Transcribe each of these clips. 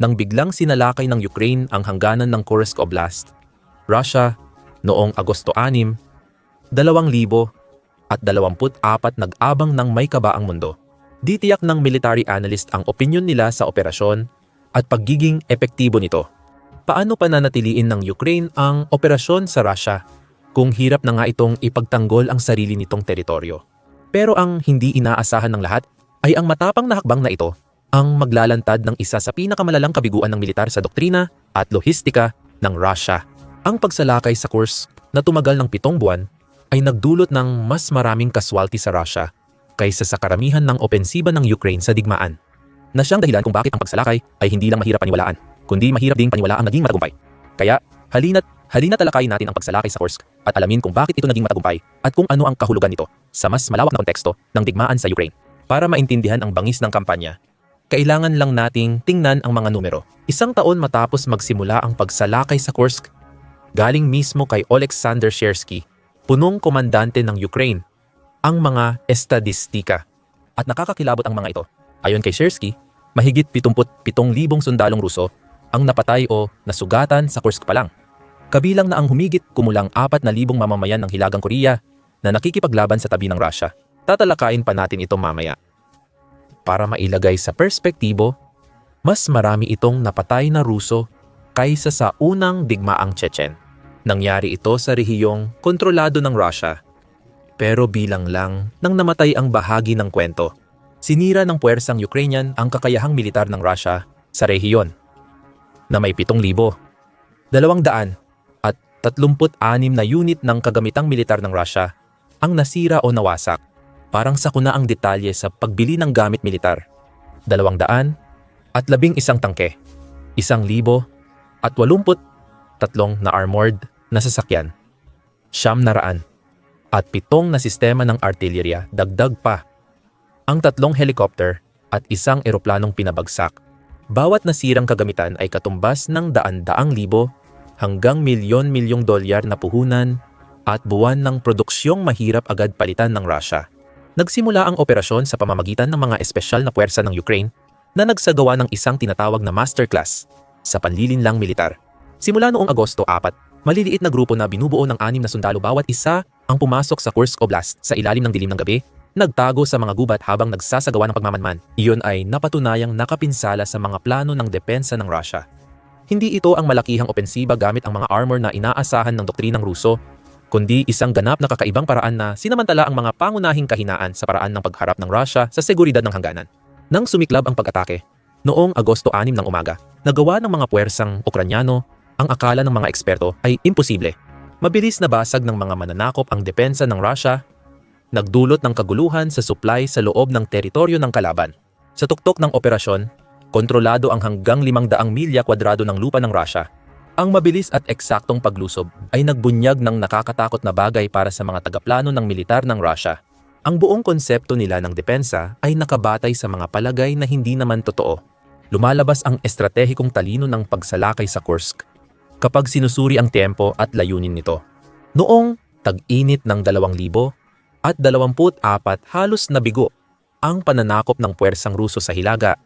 nang biglang sinalakay ng Ukraine ang hangganan ng Kursk Oblast, Russia, noong Agosto 6, 2000 at 24 nag-abang ng may kabaang mundo. Ditiyak ng military analyst ang opinyon nila sa operasyon at pagiging epektibo nito. Paano pananatiliin ng Ukraine ang operasyon sa Russia kung hirap na nga itong ipagtanggol ang sarili nitong teritoryo? Pero ang hindi inaasahan ng lahat ay ang matapang na hakbang na ito ang maglalantad ng isa sa pinakamalalang kabiguan ng militar sa doktrina at lohistika ng Russia. Ang pagsalakay sa Kursk na tumagal ng pitong buwan ay nagdulot ng mas maraming kaswalti sa Russia kaysa sa karamihan ng opensiba ng Ukraine sa digmaan. Na siyang dahilan kung bakit ang pagsalakay ay hindi lang mahirap paniwalaan, kundi mahirap ding paniwalaan naging matagumpay. Kaya, halina't halina talakayin natin ang pagsalakay sa Kursk at alamin kung bakit ito naging matagumpay at kung ano ang kahulugan nito sa mas malawak na konteksto ng digmaan sa Ukraine. Para maintindihan ang bangis ng kampanya, kailangan lang nating tingnan ang mga numero. Isang taon matapos magsimula ang pagsalakay sa Kursk, galing mismo kay Oleksandr Shersky, punong komandante ng Ukraine, ang mga estadistika. At nakakakilabot ang mga ito. Ayon kay Shersky, mahigit 77,000 sundalong Ruso ang napatay o nasugatan sa Kursk pa lang. Kabilang na ang humigit kumulang 4,000 mamamayan ng Hilagang Korea na nakikipaglaban sa tabi ng Russia. Tatalakayin pa natin ito mamaya. Para mailagay sa perspektibo, mas marami itong napatay na Ruso kaysa sa unang digmaang Chechen. Nangyari ito sa rehiyong kontrolado ng Russia. Pero bilang lang nang namatay ang bahagi ng kwento, sinira ng puwersang Ukrainian ang kakayahang militar ng Russia sa rehiyon na may 7,000, 200 at 36 na unit ng kagamitang militar ng Russia ang nasira o nawasak. Parang sakuna ang detalye sa pagbili ng gamit militar. 200 at 11 tangke, 1,000 at 83 na armored na sasakyan, siyam na raan, at pitong na sistema ng artillerya dagdag pa. Ang tatlong helicopter at isang eroplanong pinabagsak. Bawat nasirang kagamitan ay katumbas ng daan-daang libo hanggang milyon-milyong dolyar na puhunan at buwan ng produksyong mahirap agad palitan ng Russia. Nagsimula ang operasyon sa pamamagitan ng mga espesyal na puwersa ng Ukraine na nagsagawa ng isang tinatawag na masterclass sa panlilinlang militar. Simula noong Agosto 4, maliliit na grupo na binubuo ng anim na sundalo bawat isa ang pumasok sa Kursk Oblast sa ilalim ng dilim ng gabi, nagtago sa mga gubat habang nagsasagawa ng pagmamanman. Iyon ay napatunayang nakapinsala sa mga plano ng depensa ng Russia. Hindi ito ang malakihang opensiba gamit ang mga armor na inaasahan ng doktrinang Ruso, kundi isang ganap na kakaibang paraan na sinamantala ang mga pangunahing kahinaan sa paraan ng pagharap ng Russia sa seguridad ng hangganan. Nang sumiklab ang pag-atake, noong Agosto 6 ng umaga, nagawa ng mga puwersang Ukranyano ang akala ng mga eksperto ay imposible. Mabilis na basag ng mga mananakop ang depensa ng Russia, nagdulot ng kaguluhan sa supply sa loob ng teritoryo ng kalaban. Sa tuktok ng operasyon, kontrolado ang hanggang 500 milya kwadrado ng lupa ng Russia. Ang mabilis at eksaktong paglusob ay nagbunyag ng nakakatakot na bagay para sa mga tagaplano ng militar ng Russia. Ang buong konsepto nila ng depensa ay nakabatay sa mga palagay na hindi naman totoo. Lumalabas ang estratehikong talino ng pagsalakay sa Kursk kapag sinusuri ang tempo at layunin nito. Noong tag-init ng 2,000 at 24 halos nabigo ang pananakop ng puwersang Ruso sa Hilaga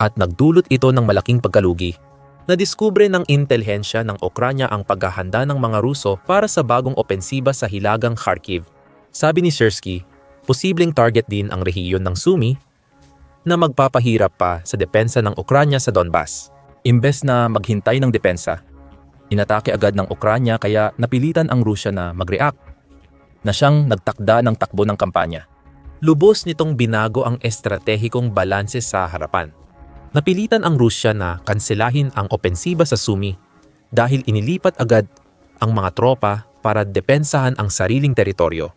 at nagdulot ito ng malaking pagkalugi. Nadiskubre ng intelihensya ng Ukranya ang paghahanda ng mga Ruso para sa bagong opensiba sa Hilagang Kharkiv. Sabi ni Sersky, posibleng target din ang rehiyon ng Sumi na magpapahirap pa sa depensa ng Ukranya sa Donbas. Imbes na maghintay ng depensa, inatake agad ng Ukranya kaya napilitan ang Rusya na mag-react na siyang nagtakda ng takbo ng kampanya. Lubos nitong binago ang estratehikong balanse sa harapan. Napilitan ang Rusya na kanselahin ang opensiba sa Sumi dahil inilipat agad ang mga tropa para depensahan ang sariling teritoryo.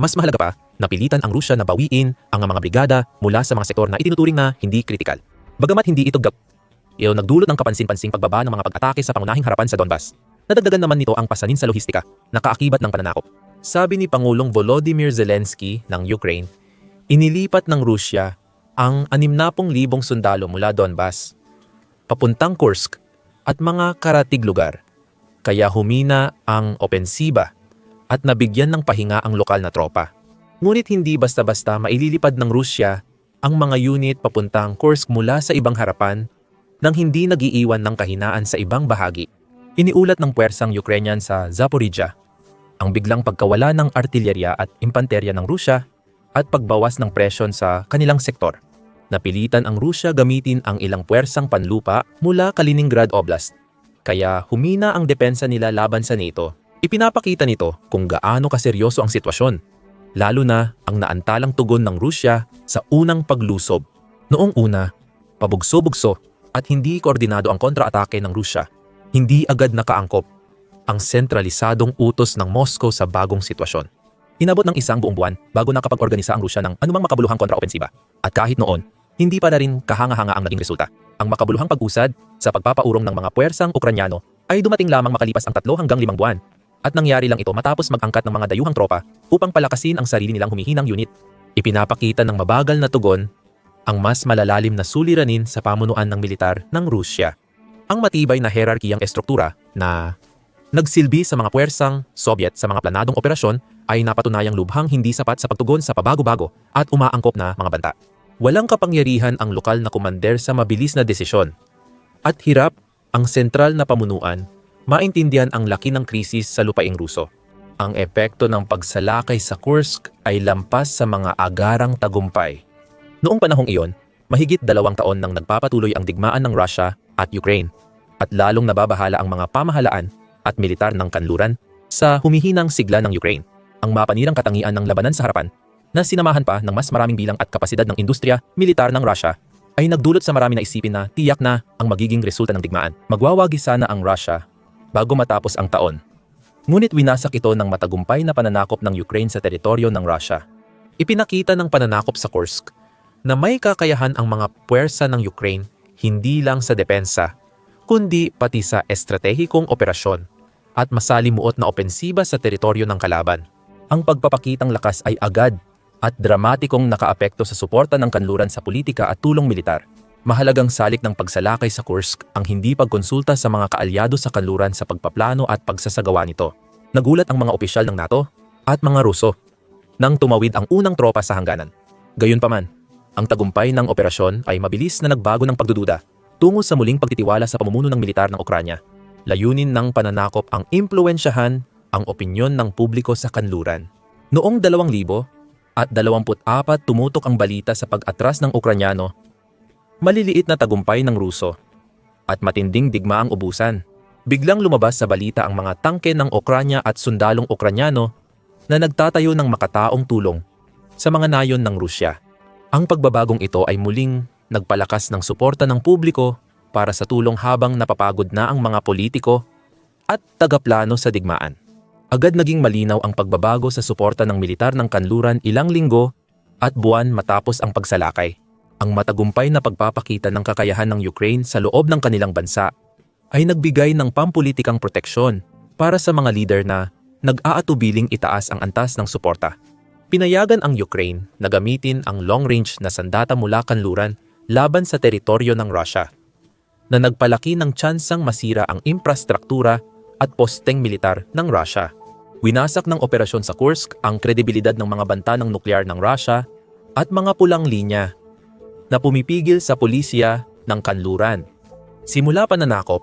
Mas mahalaga pa, napilitan ang Rusya na bawiin ang mga brigada mula sa mga sektor na itinuturing na hindi kritikal. Bagamat hindi ito gab iyon nagdulot ng kapansin-pansing pagbaba ng mga pag-atake sa pangunahing harapan sa Donbas. Nadagdagan naman nito ang pasanin sa lohistika na kaakibat ng pananakop. Sabi ni Pangulong Volodymyr Zelensky ng Ukraine, inilipat ng Rusya ang 60,000 sundalo mula Donbas, papuntang Kursk at mga karatig lugar. Kaya humina ang opensiba at nabigyan ng pahinga ang lokal na tropa. Ngunit hindi basta-basta maililipad ng Rusya ang mga unit papuntang Kursk mula sa ibang harapan nang hindi nagiiwan ng kahinaan sa ibang bahagi. Iniulat ng puwersang Ukrainian sa Zaporizhia ang biglang pagkawala ng artilyerya at impanterya ng Rusya at pagbawas ng presyon sa kanilang sektor. Napilitan ang Rusya gamitin ang ilang puwersang panlupa mula Kaliningrad Oblast. Kaya humina ang depensa nila laban sa NATO. Ipinapakita nito kung gaano kaseryoso ang sitwasyon, lalo na ang naantalang tugon ng Rusya sa unang paglusob. Noong una, pabugso-bugso at hindi koordinado ang kontraatake ng Rusya. Hindi agad nakaangkop ang sentralisadong utos ng Moscow sa bagong sitwasyon. Inabot ng isang buong buwan bago nakapag-organisa ang Rusya ng anumang makabuluhang kontraopensiba. At kahit noon, hindi pa na rin kahanga-hanga ang naging resulta. Ang makabuluhang pag-usad sa pagpapaurong ng mga puwersang Ukranyano ay dumating lamang makalipas ang tatlo hanggang limang buwan. At nangyari lang ito matapos mag-angkat ng mga dayuhang tropa upang palakasin ang sarili nilang humihinang unit. Ipinapakita ng mabagal na tugon ang mas malalalim na suliranin sa pamunuan ng militar ng Rusya. Ang matibay na hierarkiyang estruktura na nagsilbi sa mga puwersang Soviet sa mga planadong operasyon ay napatunayang lubhang hindi sapat sa pagtugon sa pabago-bago at umaangkop na mga banta. Walang kapangyarihan ang lokal na kumander sa mabilis na desisyon. At hirap ang sentral na pamunuan maintindihan ang laki ng krisis sa lupaing Ruso. Ang epekto ng pagsalakay sa Kursk ay lampas sa mga agarang tagumpay. Noong panahong iyon, mahigit dalawang taon nang nagpapatuloy ang digmaan ng Russia at Ukraine at lalong nababahala ang mga pamahalaan at militar ng kanluran sa humihinang sigla ng Ukraine. Ang mapanirang katangian ng labanan sa harapan na sinamahan pa ng mas maraming bilang at kapasidad ng industriya militar ng Russia ay nagdulot sa marami na isipin na tiyak na ang magiging resulta ng digmaan. Magwawagi sana ang Russia bago matapos ang taon. Ngunit winasak ito ng matagumpay na pananakop ng Ukraine sa teritoryo ng Russia. Ipinakita ng pananakop sa Kursk na may kakayahan ang mga puwersa ng Ukraine hindi lang sa depensa, kundi pati sa estratehikong operasyon at masalimuot na opensiba sa teritoryo ng kalaban. Ang pagpapakitang lakas ay agad at dramatikong nakaapekto sa suporta ng kanluran sa politika at tulong militar. Mahalagang salik ng pagsalakay sa Kursk ang hindi pagkonsulta sa mga kaalyado sa kanluran sa pagpaplano at pagsasagawa nito. Nagulat ang mga opisyal ng NATO at mga Ruso nang tumawid ang unang tropa sa hangganan. Gayunpaman, ang tagumpay ng operasyon ay mabilis na nagbago ng pagdududa tungo sa muling pagtitiwala sa pamumuno ng militar ng Ukranya. Layunin ng pananakop ang impluensyahan ang opinyon ng publiko sa kanluran. Noong 2000 at 24 tumutok ang balita sa pag-atras ng Ukranyano maliliit na tagumpay ng Ruso at matinding digmaang ubusan. Biglang lumabas sa balita ang mga tangke ng Ukranya at sundalong Ukranyano na nagtatayo ng makataong tulong sa mga nayon ng Rusya. Ang pagbabagong ito ay muling nagpalakas ng suporta ng publiko para sa tulong habang napapagod na ang mga politiko at tagaplano sa digmaan. Agad naging malinaw ang pagbabago sa suporta ng militar ng kanluran ilang linggo at buwan matapos ang pagsalakay ang matagumpay na pagpapakita ng kakayahan ng Ukraine sa loob ng kanilang bansa ay nagbigay ng pampulitikang proteksyon para sa mga leader na nag-aatubiling itaas ang antas ng suporta. Pinayagan ang Ukraine na gamitin ang long-range na sandata mula kanluran laban sa teritoryo ng Russia na nagpalaki ng tsansang masira ang infrastruktura at posteng militar ng Russia. Winasak ng operasyon sa Kursk ang kredibilidad ng mga banta ng nuklear ng Russia at mga pulang linya na pumipigil sa pulisya ng kanluran. Simula pananakop,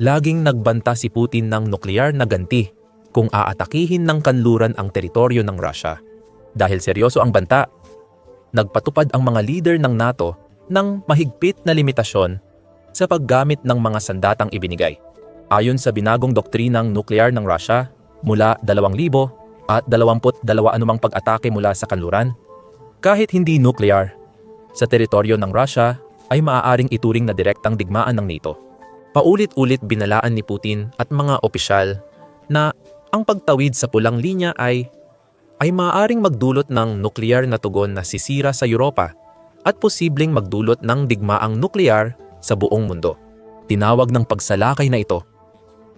laging nagbanta si Putin ng nuklear na ganti kung aatakihin ng kanluran ang teritoryo ng Russia. Dahil seryoso ang banta, nagpatupad ang mga leader ng NATO ng mahigpit na limitasyon sa paggamit ng mga sandatang ibinigay. Ayon sa binagong doktrinang nuklear ng Russia, mula 2,000 at 22 anumang pag-atake mula sa kanluran, kahit hindi nuclear, sa teritoryo ng Russia ay maaaring ituring na direktang digmaan ng NATO. Paulit-ulit binalaan ni Putin at mga opisyal na ang pagtawid sa pulang linya ay ay maaaring magdulot ng nuklear na tugon na sisira sa Europa at posibleng magdulot ng digmaang nuklear sa buong mundo. Tinawag ng pagsalakay na ito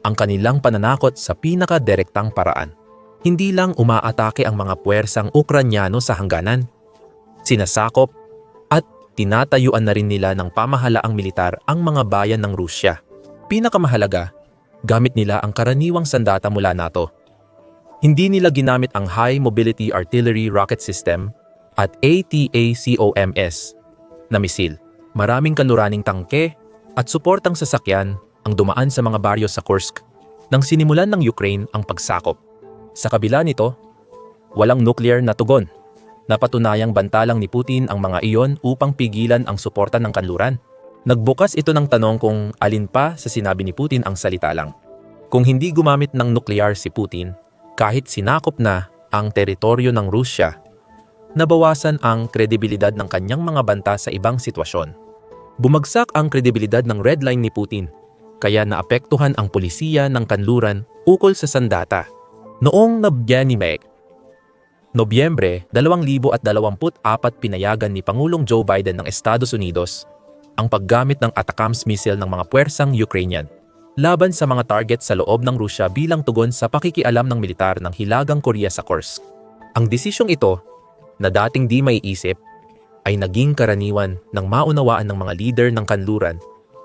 ang kanilang pananakot sa pinakadirektang paraan. Hindi lang umaatake ang mga puwersang Ukranyano sa hangganan. Sinasakop tinatayuan na rin nila ng pamahalaang militar ang mga bayan ng Rusya. Pinakamahalaga, gamit nila ang karaniwang sandata mula NATO. Hindi nila ginamit ang High Mobility Artillery Rocket System at ATACOMS na misil. Maraming kanluraning tangke at suportang sasakyan ang dumaan sa mga baryo sa Kursk nang sinimulan ng Ukraine ang pagsakop. Sa kabila nito, walang nuclear na tugon. Napatunayang bantalang ni Putin ang mga iyon upang pigilan ang suporta ng kanluran. Nagbukas ito ng tanong kung alin pa sa sinabi ni Putin ang salita lang. Kung hindi gumamit ng nuklear si Putin, kahit sinakop na ang teritoryo ng Rusya, nabawasan ang kredibilidad ng kanyang mga banta sa ibang sitwasyon. Bumagsak ang kredibilidad ng red line ni Putin, kaya naapektuhan ang polisiya ng kanluran ukol sa sandata. Noong nabyan ni Meg, Nobyembre 2024 pinayagan ni Pangulong Joe Biden ng Estados Unidos ang paggamit ng ATACMS missile ng mga puwersang Ukrainian laban sa mga target sa loob ng Rusya bilang tugon sa pakikialam ng militar ng Hilagang Korea sa Kursk. Ang desisyong ito, na dating di may isip, ay naging karaniwan ng maunawaan ng mga leader ng kanluran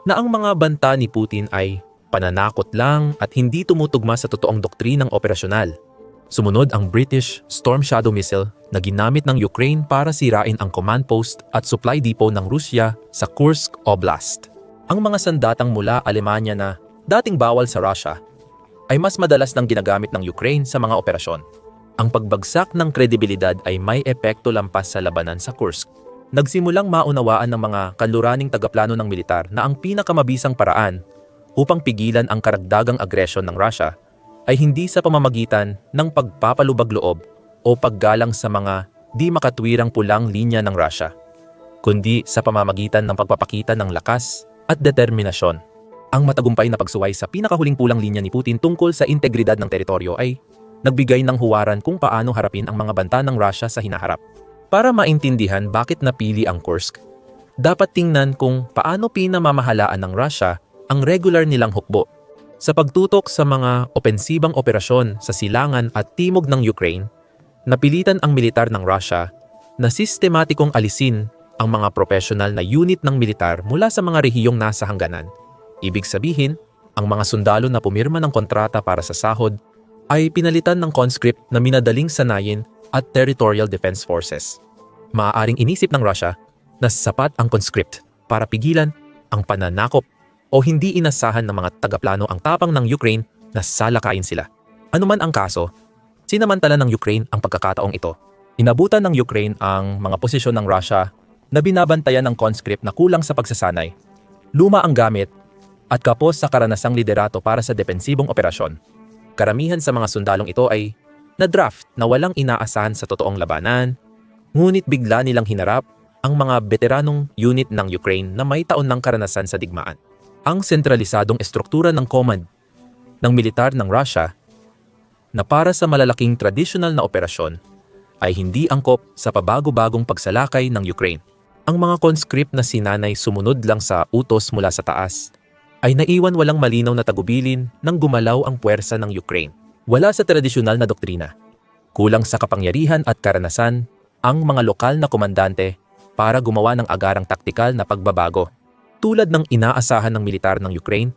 na ang mga banta ni Putin ay pananakot lang at hindi tumutugma sa totoong doktrinang operasyonal. Sumunod ang British Storm Shadow missile na ginamit ng Ukraine para sirain ang command post at supply depot ng Rusya sa Kursk Oblast. Ang mga sandatang mula Alemanya na dating bawal sa Russia ay mas madalas nang ginagamit ng Ukraine sa mga operasyon. Ang pagbagsak ng kredibilidad ay may epekto lampas sa labanan sa Kursk. Nagsimulang maunawaan ng mga kanluraning tagaplano ng militar na ang pinakamabisang paraan upang pigilan ang karagdagang agresyon ng Russia ay hindi sa pamamagitan ng pagpapalubag loob o paggalang sa mga di makatwirang pulang linya ng Russia, kundi sa pamamagitan ng pagpapakita ng lakas at determinasyon. Ang matagumpay na pagsuway sa pinakahuling pulang linya ni Putin tungkol sa integridad ng teritoryo ay nagbigay ng huwaran kung paano harapin ang mga banta ng Russia sa hinaharap. Para maintindihan bakit napili ang Kursk, dapat tingnan kung paano pinamamahalaan ng Russia ang regular nilang hukbo sa pagtutok sa mga opensibang operasyon sa silangan at timog ng Ukraine, napilitan ang militar ng Russia na sistematikong alisin ang mga profesional na unit ng militar mula sa mga rehiyong nasa hangganan. Ibig sabihin, ang mga sundalo na pumirma ng kontrata para sa sahod ay pinalitan ng conscript na minadaling sanayin at territorial defense forces. Maaaring inisip ng Russia na sapat ang conscript para pigilan ang pananakop o hindi inasahan ng mga tagaplano ang tapang ng Ukraine na salakain sila. Anuman ang kaso, sinamantala ng Ukraine ang pagkakataong ito. Inabutan ng Ukraine ang mga posisyon ng Russia na binabantayan ng conscript na kulang sa pagsasanay. Luma ang gamit at kapos sa karanasang liderato para sa depensibong operasyon. Karamihan sa mga sundalong ito ay na-draft na walang inaasahan sa totoong labanan, ngunit bigla nilang hinarap ang mga veteranong unit ng Ukraine na may taon ng karanasan sa digmaan ang sentralisadong estruktura ng command ng militar ng Russia na para sa malalaking tradisyonal na operasyon ay hindi angkop sa pabago-bagong pagsalakay ng Ukraine. Ang mga conscript na sinanay sumunod lang sa utos mula sa taas ay naiwan walang malinaw na tagubilin nang gumalaw ang puwersa ng Ukraine. Wala sa tradisyonal na doktrina. Kulang sa kapangyarihan at karanasan ang mga lokal na komandante para gumawa ng agarang taktikal na pagbabago tulad ng inaasahan ng militar ng Ukraine,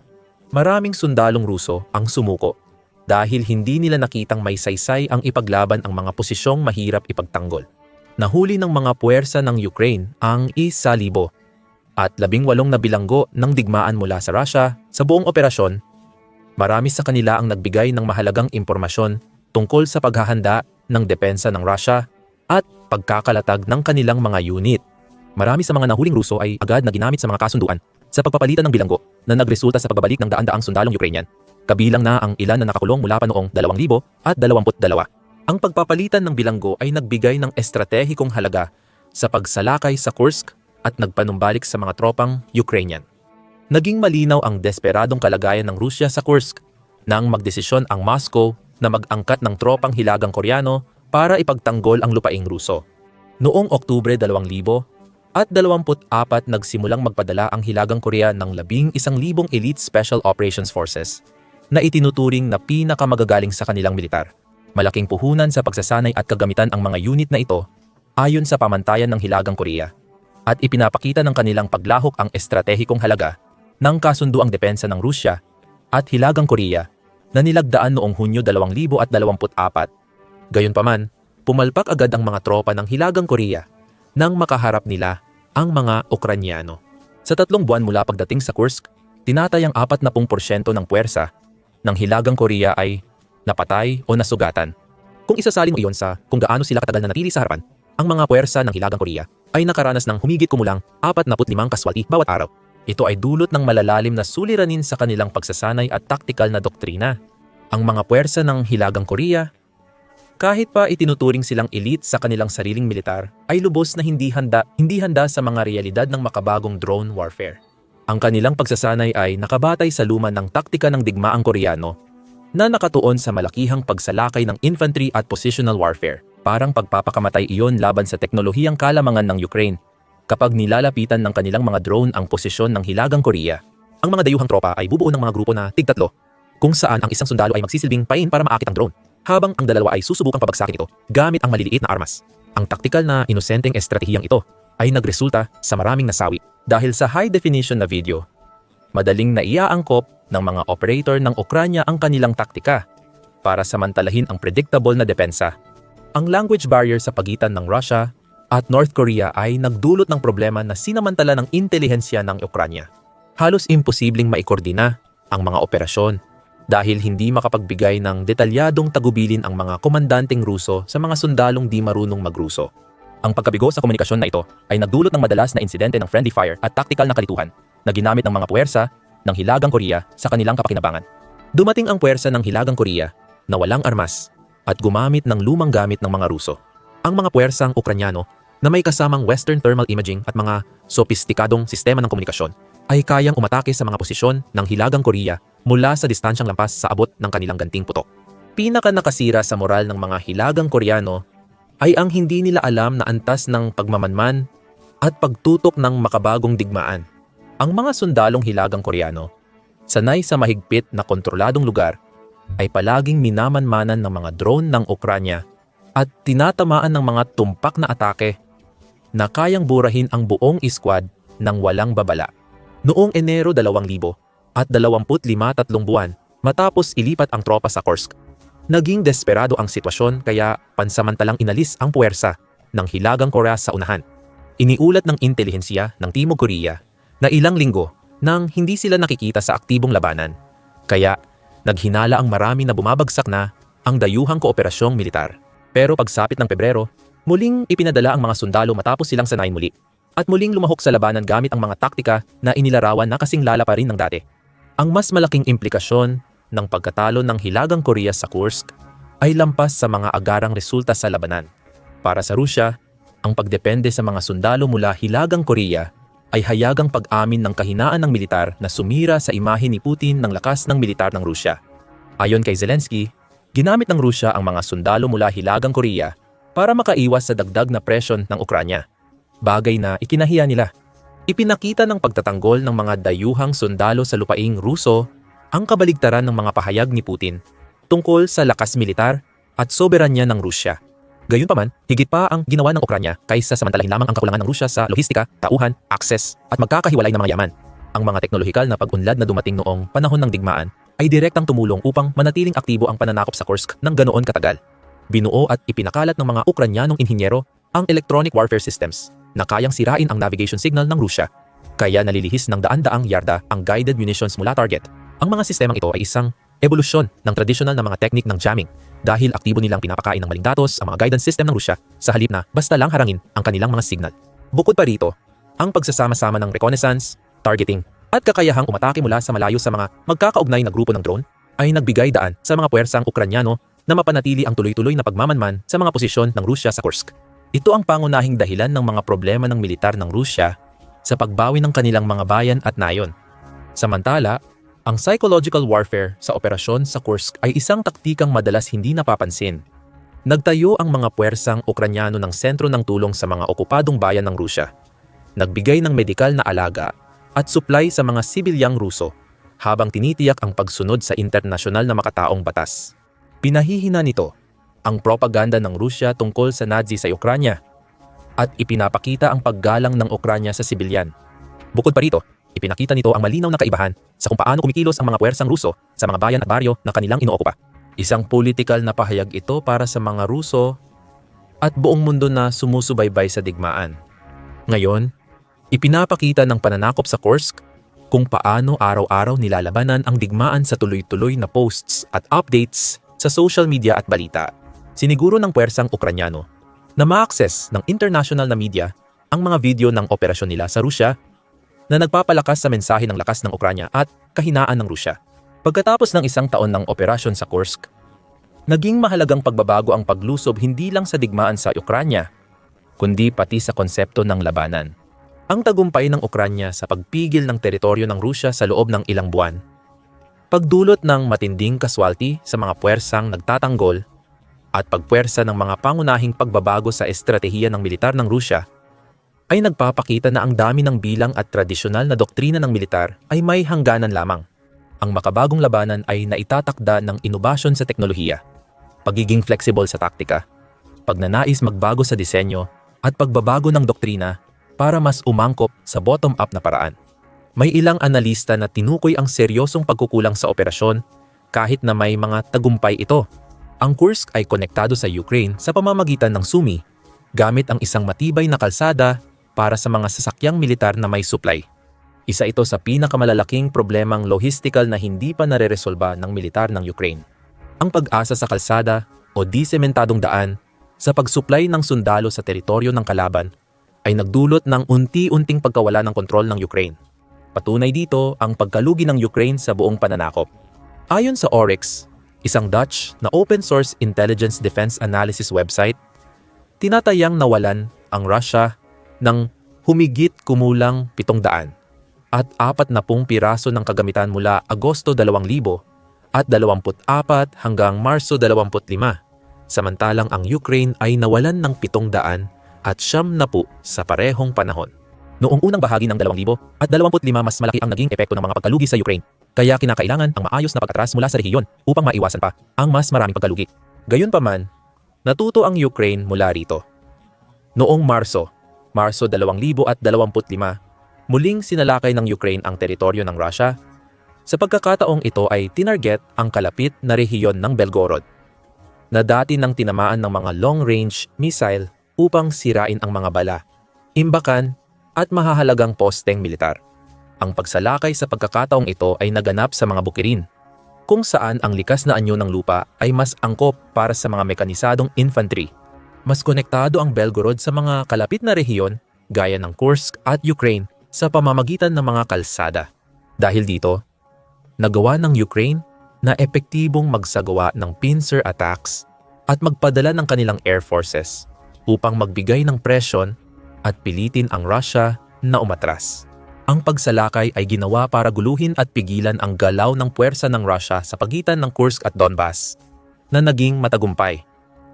maraming sundalong Ruso ang sumuko dahil hindi nila nakitang may saysay ang ipaglaban ang mga posisyong mahirap ipagtanggol. Nahuli ng mga puwersa ng Ukraine ang isa libo at labing walong na bilanggo ng digmaan mula sa Russia sa buong operasyon. Marami sa kanila ang nagbigay ng mahalagang impormasyon tungkol sa paghahanda ng depensa ng Russia at pagkakalatag ng kanilang mga unit. Marami sa mga nahuling Ruso ay agad na ginamit sa mga kasunduan sa pagpapalitan ng bilanggo na nagresulta sa pagbabalik ng daan-daang sundalong Ukrainian. Kabilang na ang ilan na nakakulong mula pa noong 2000 at 22. Ang pagpapalitan ng bilanggo ay nagbigay ng estratehikong halaga sa pagsalakay sa Kursk at nagpanumbalik sa mga tropang Ukrainian. Naging malinaw ang desperadong kalagayan ng Rusya sa Kursk nang magdesisyon ang Moscow na mag-angkat ng tropang hilagang Koreano para ipagtanggol ang lupaing Ruso. Noong Oktubre 2000, at 24 nagsimulang magpadala ang Hilagang Korea ng 11,000 elite Special Operations Forces na itinuturing na pinakamagagaling sa kanilang militar. Malaking puhunan sa pagsasanay at kagamitan ang mga unit na ito ayon sa pamantayan ng Hilagang Korea at ipinapakita ng kanilang paglahok ang estratehikong halaga ng kasunduang depensa ng Rusya at Hilagang Korea na nilagdaan noong Hunyo 2024. Gayunpaman, pumalpak agad ang mga tropa ng Hilagang Korea nang makaharap nila ang mga Ukranyano. Sa tatlong buwan mula pagdating sa Kursk, tinatayang 40% ng puwersa ng Hilagang Korea ay napatay o nasugatan. Kung isasalin mo iyon sa kung gaano sila katagal na natili sa harapan, ang mga puwersa ng Hilagang Korea ay nakaranas ng humigit kumulang 45 kaswalti bawat araw. Ito ay dulot ng malalalim na suliranin sa kanilang pagsasanay at taktikal na doktrina. Ang mga puwersa ng Hilagang Korea, kahit pa itinuturing silang elite sa kanilang sariling militar, ay lubos na hindi handa, hindi handa sa mga realidad ng makabagong drone warfare. Ang kanilang pagsasanay ay nakabatay sa luma ng taktika ng digmaang Koreano na nakatuon sa malakihang pagsalakay ng infantry at positional warfare. Parang pagpapakamatay iyon laban sa teknolohiyang kalamangan ng Ukraine kapag nilalapitan ng kanilang mga drone ang posisyon ng Hilagang Korea. Ang mga dayuhang tropa ay bubuo ng mga grupo na tigtatlo, kung saan ang isang sundalo ay magsisilbing pain para maakit ang drone, habang ang dalawa ay susubukang pabagsakin ito gamit ang maliliit na armas. Ang taktikal na inosenteng estratehiyang ito ay nagresulta sa maraming nasawi dahil sa high definition na video. Madaling naiaangkop ng mga operator ng Ukranya ang kanilang taktika para samantalahin ang predictable na depensa. Ang language barrier sa pagitan ng Russia at North Korea ay nagdulot ng problema na sinamantala ng intelihensya ng Ukranya. Halos imposibleng maikoordina ang mga operasyon dahil hindi makapagbigay ng detalyadong tagubilin ang mga komandanteng Ruso sa mga sundalong di marunong magruso. Ang pagkabigo sa komunikasyon na ito ay nagdulot ng madalas na insidente ng friendly fire at tactical na kalituhan na ginamit ng mga puwersa ng Hilagang Korea sa kanilang kapakinabangan. Dumating ang puwersa ng Hilagang Korea na walang armas at gumamit ng lumang gamit ng mga Ruso. Ang mga puwersang Ukranyano na may kasamang Western thermal imaging at mga sopistikadong sistema ng komunikasyon ay kayang umatake sa mga posisyon ng Hilagang Korea mula sa distansyang lampas sa abot ng kanilang ganting putok. Pinaka nakasira sa moral ng mga Hilagang Koreano ay ang hindi nila alam na antas ng pagmamanman at pagtutok ng makabagong digmaan. Ang mga sundalong Hilagang Koreano, sanay sa mahigpit na kontroladong lugar, ay palaging minamanmanan ng mga drone ng Ukranya at tinatamaan ng mga tumpak na atake na kayang burahin ang buong squad ng walang babala. Noong Enero 2000 at 25 tatlong buwan matapos ilipat ang tropa sa Kursk, naging desperado ang sitwasyon kaya pansamantalang inalis ang puwersa ng Hilagang Korea sa unahan. Iniulat ng intelihensiya ng Timog Korea na ilang linggo nang hindi sila nakikita sa aktibong labanan. Kaya naghinala ang marami na bumabagsak na ang dayuhang kooperasyong militar. Pero pagsapit ng Pebrero, muling ipinadala ang mga sundalo matapos silang sanayin muli at muling lumahok sa labanan gamit ang mga taktika na inilarawan na kasing lala pa rin ng dati. Ang mas malaking implikasyon ng pagkatalo ng Hilagang Korea sa Kursk ay lampas sa mga agarang resulta sa labanan. Para sa Rusya, ang pagdepende sa mga sundalo mula Hilagang Korea ay hayagang pag-amin ng kahinaan ng militar na sumira sa imahe ni Putin ng lakas ng militar ng Rusya. Ayon kay Zelensky, ginamit ng Rusya ang mga sundalo mula Hilagang Korea para makaiwas sa dagdag na presyon ng Ukranya bagay na ikinahiya nila. Ipinakita ng pagtatanggol ng mga dayuhang sundalo sa lupaing Ruso ang kabaligtaran ng mga pahayag ni Putin tungkol sa lakas militar at soberanya ng Rusya. Gayunpaman, higit pa ang ginawa ng Ukranya kaysa samantalahin lamang ang kakulangan ng Rusya sa lohistika, tauhan, access at magkakahiwalay ng mga yaman. Ang mga teknolohikal na pag-unlad na dumating noong panahon ng digmaan ay direktang tumulong upang manatiling aktibo ang pananakop sa Kursk ng ganoon katagal. Binuo at ipinakalat ng mga Ukranyanong inhinyero ang electronic warfare systems na kayang sirain ang navigation signal ng Rusya. Kaya nalilihis ng daan-daang yarda ang guided munitions mula target. Ang mga sistemang ito ay isang evolusyon ng traditional na mga teknik ng jamming dahil aktibo nilang pinapakain ng maling datos ang mga guidance system ng Rusya sa halip na basta lang harangin ang kanilang mga signal. Bukod pa rito, ang pagsasama-sama ng reconnaissance, targeting, at kakayahang umatake mula sa malayo sa mga magkakaugnay na grupo ng drone ay nagbigay daan sa mga puwersang Ukranyano na mapanatili ang tuloy-tuloy na pagmamanman sa mga posisyon ng Rusya sa Kursk. Ito ang pangunahing dahilan ng mga problema ng militar ng Rusya sa pagbawi ng kanilang mga bayan at nayon. Samantala, ang psychological warfare sa operasyon sa Kursk ay isang taktikang madalas hindi napapansin. Nagtayo ang mga puwersang Ukranyano ng sentro ng tulong sa mga okupadong bayan ng Rusya. Nagbigay ng medikal na alaga at supply sa mga sibilyang Ruso habang tinitiyak ang pagsunod sa internasyonal na makataong batas. Pinahihina nito ang propaganda ng Rusya tungkol sa Nazi sa Ukranya at ipinapakita ang paggalang ng Ukranya sa sibilyan. Bukod pa rito, ipinakita nito ang malinaw na kaibahan sa kung paano kumikilos ang mga puwersang Ruso sa mga bayan at baryo na kanilang inookupa. Isang politikal na pahayag ito para sa mga Ruso at buong mundo na sumusubaybay sa digmaan. Ngayon, Ipinapakita ng pananakop sa Kursk kung paano araw-araw nilalabanan ang digmaan sa tuloy-tuloy na posts at updates sa social media at balita. Siniguro ng puwersang Ukranyano na ma-access ng international na media ang mga video ng operasyon nila sa Rusya na nagpapalakas sa mensahe ng lakas ng Ukranya at kahinaan ng Rusya. Pagkatapos ng isang taon ng operasyon sa Kursk, naging mahalagang pagbabago ang paglusob hindi lang sa digmaan sa Ukranya, kundi pati sa konsepto ng labanan. Ang tagumpay ng Ukranya sa pagpigil ng teritoryo ng Rusya sa loob ng ilang buwan, pagdulot ng matinding kaswalti sa mga puwersang nagtatanggol at pagpuwersa ng mga pangunahing pagbabago sa estratehiya ng militar ng Rusya, ay nagpapakita na ang dami ng bilang at tradisyonal na doktrina ng militar ay may hangganan lamang. Ang makabagong labanan ay naitatakda ng inobasyon sa teknolohiya, pagiging flexible sa taktika, pagnanais magbago sa disenyo, at pagbabago ng doktrina para mas umangkop sa bottom-up na paraan. May ilang analista na tinukoy ang seryosong pagkukulang sa operasyon kahit na may mga tagumpay ito. Ang Kursk ay konektado sa Ukraine sa pamamagitan ng Sumi gamit ang isang matibay na kalsada para sa mga sasakyang militar na may supply. Isa ito sa pinakamalalaking problemang logistical na hindi pa nareresolba ng militar ng Ukraine. Ang pag-asa sa kalsada o disementadong daan sa pagsuplay ng sundalo sa teritoryo ng kalaban ay nagdulot ng unti-unting pagkawala ng kontrol ng Ukraine. Patunay dito ang pagkalugi ng Ukraine sa buong pananakop. Ayon sa Oryx, isang Dutch na open source intelligence defense analysis website, tinatayang nawalan ang Russia ng humigit kumulang 700 at 40 piraso ng kagamitan mula Agosto 2000 at 24 hanggang Marso 25 samantalang ang Ukraine ay nawalan ng 700 at siyam na po sa parehong panahon. Noong unang bahagi ng 2000 at 25 mas malaki ang naging epekto ng mga pagkalugi sa Ukraine, kaya kinakailangan ang maayos na pag-atras mula sa rehiyon upang maiwasan pa ang mas maraming pagkalugi. Gayunpaman, natuto ang Ukraine mula rito. Noong Marso, Marso 2025, muling sinalakay ng Ukraine ang teritoryo ng Russia. Sa pagkakataong ito ay tinarget ang kalapit na rehiyon ng Belgorod na dati nang tinamaan ng mga long-range missile upang sirain ang mga bala, imbakan at mahahalagang posteng militar. Ang pagsalakay sa pagkakataong ito ay naganap sa mga bukirin, kung saan ang likas na anyo ng lupa ay mas angkop para sa mga mekanisadong infantry. Mas konektado ang Belgorod sa mga kalapit na rehiyon gaya ng Kursk at Ukraine sa pamamagitan ng mga kalsada. Dahil dito, nagawa ng Ukraine na epektibong magsagawa ng pincer attacks at magpadala ng kanilang air forces upang magbigay ng presyon at pilitin ang Russia na umatras. Ang pagsalakay ay ginawa para guluhin at pigilan ang galaw ng puwersa ng Russia sa pagitan ng Kursk at Donbas, na naging matagumpay.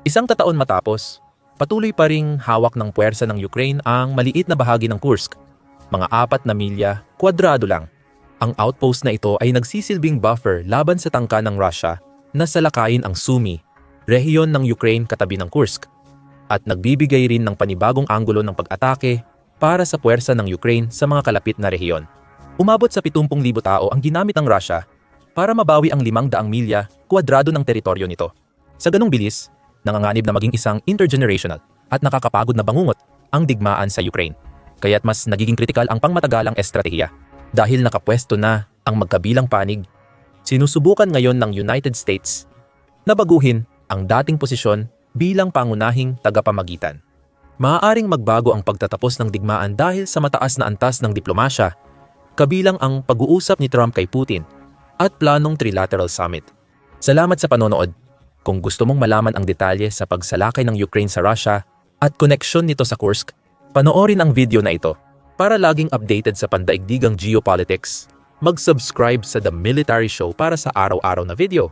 Isang tataon matapos, patuloy pa ring hawak ng puwersa ng Ukraine ang maliit na bahagi ng Kursk, mga apat na milya, kwadrado lang. Ang outpost na ito ay nagsisilbing buffer laban sa tangka ng Russia na salakayin ang Sumy, rehiyon ng Ukraine katabi ng Kursk, at nagbibigay rin ng panibagong anggulo ng pag-atake para sa puwersa ng Ukraine sa mga kalapit na rehiyon. Umabot sa 70,000 tao ang ginamit ng Russia para mabawi ang 500 milya kwadrado ng teritoryo nito. Sa ganong bilis, nanganganib na maging isang intergenerational at nakakapagod na bangungot ang digmaan sa Ukraine. Kaya't mas nagiging kritikal ang pangmatagalang estratehiya. Dahil nakapwesto na ang magkabilang panig, sinusubukan ngayon ng United States na baguhin ang dating posisyon bilang pangunahing tagapamagitan. Maaaring magbago ang pagtatapos ng digmaan dahil sa mataas na antas ng diplomasya, kabilang ang pag-uusap ni Trump kay Putin at planong trilateral summit. Salamat sa panonood. Kung gusto mong malaman ang detalye sa pagsalakay ng Ukraine sa Russia at koneksyon nito sa Kursk, panoorin ang video na ito. Para laging updated sa pandaigdigang geopolitics, mag-subscribe sa The Military Show para sa araw-araw na video.